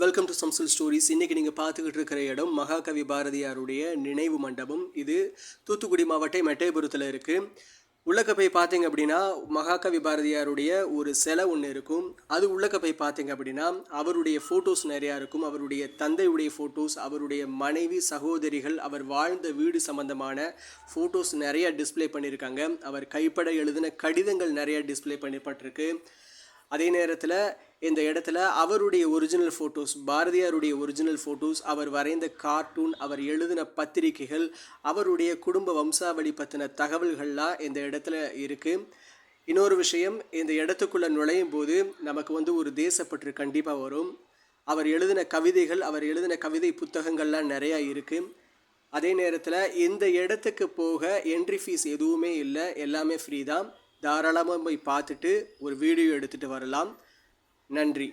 Welcome to சம்சல் stories இன்றைக்கி நீங்கள் பார்த்துக்கிட்டு இருக்கிற இடம் மகாகவி பாரதியாருடைய நினைவு மண்டபம். இது தூத்துக்குடி மாவட்டம் மெட்டைபுரத்தில் இருக்குது உள்ளக்க போய் பார்த்தீங்க அப்படின்னா மகாகவி பாரதியாருடைய ஒரு சிலை ஒன்று இருக்கும். அது உள்ளக்க போய் பார்த்தீங்க அப்படின்னா அவருடைய ஃபோட்டோஸ் நிறையா இருக்கும். அவருடைய தந்தையுடைய ஃபோட்டோஸ் அவருடைய மனைவி சகோதரிகள் அவர் வாழ்ந்த வீடு சம்பந்தமான ஃபோட்டோஸ் நிறையா டிஸ்ப்ளே பண்ணியிருக்காங்க அவர் கைப்பட எழுதின கடிதங்கள் நிறையா டிஸ்ப்ளே பண்ணப்பட்டிருக்கு. அதே நேரத்தில் இந்த இடத்துல அவருடைய ஒரிஜினல் ஃபோட்டோஸ் பாரதியாருடைய ஒரிஜினல் ஃபோட்டோஸ் அவர் வரைந்த கார்ட்டூன் அவர் எழுதின பத்திரிகைகள் அவருடைய குடும்ப வம்சாவளி பற்றின தகவல்கள்லாம் இந்த இடத்துல இருக்குது இன்னொரு விஷயம் இந்த இடத்துக்குள்ளே நுழையும் போது நமக்கு வந்து ஒரு தேசப்பற்று கண்டிப்பாக வரும். அவர் எழுதின கவிதைகள் அவர் எழுதின கவிதை புத்தகங்கள்லாம் நிறையா இருக்குது அதே நேரத்தில் இந்த இடத்துக்கு போக என்ட்ரி ஃபீஸ் எதுவுமே இல்லை எல்லாமே ஃப்ரீ தான். தாராளமாக போய் பார்த்துட்டு ஒரு வீடியோ எடுத்துகிட்டு வரலாம். நன்றி.